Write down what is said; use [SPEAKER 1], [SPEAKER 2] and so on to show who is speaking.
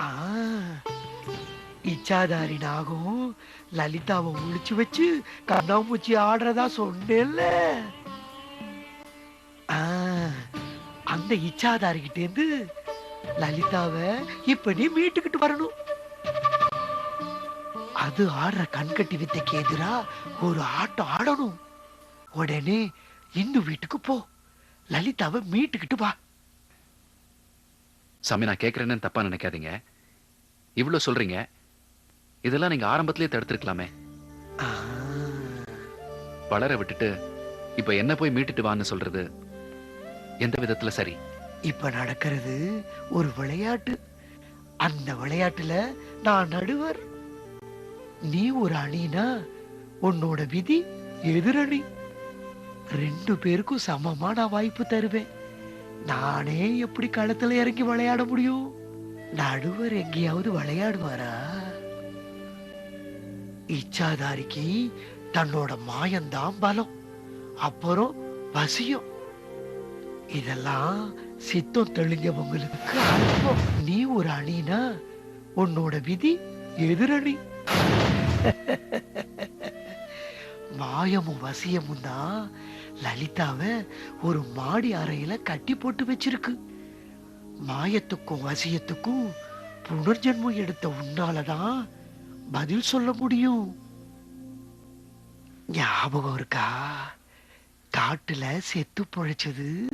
[SPEAKER 1] ஆ, இச்சாதாரி நாகம் லலிதாவை முடிச்சு வச்சு கண்ணாமூச்சி ஆடுறதா சொன்னேன்ல. அந்த இச்சாதாரி இருந்து லலிதாவை இப்ப நீ மீட்டுக்கிட்டு வரணும். அது ஆடுற கண்கட்டி வித்தைக்கு எதிரா ஒரு ஆட்டம் ஆடணும். உடனே இன்னும் வீட்டுக்கு போ. லலிதாவை மீட்டுக்கிட்டு வா.
[SPEAKER 2] சாமி நான் கேட்கறேன்னு தப்பா நினைக்காதீங்க. இவ்வளவு சொல்றீங்க. இதெல்லாம் நீங்க ஆரம்பத்திலேயே தடுத்திருக்கலாமே.
[SPEAKER 1] ஆ,
[SPEAKER 2] வளர விட்டுட்டு இப்ப என்ன போய் மீட்டுட்டு வான்னு சொல்றது எந்த விதத்துல சரி?
[SPEAKER 1] இப்ப நடக்கிறது ஒரு விளையாட்டு. அந்த விளையாட்டுல நான் நடுவர். நீ ஒரு அணினா உன்னோட விதி எதிரணி. ரெண்டு பேருக்கும் சமமா நான் வாய்ப்பு தருவேன். நானே எப்படி களத்துல இறங்கி விளையாட முடியும்? நடுவர் எங்கேயாவது விளையாடுவாரா? இச்சாதாரிக்கு தன்னோட மாயந்தான் பலம். அப்புறம் வசியம் இதெல்லாம் சித்தம் தெளிஞ்சவங்களுக்கு அல்பம் நீ ஒரு அணினா உன்னோட விதி எதிரணி. மாயமும் வசியமும் தான் லலிதாவை ஒரு மாடி அறையில கட்டி போட்டு வச்சிருக்கு. மாயத்துக்கும் வசியத்துக்கும் புனர்ஜென்மம் எடுத்த உன்னாலதான் பதில் சொல்ல முடியும். ஞாபகம் இருக்கா? காட்டுல செத்து பொழைச்சது.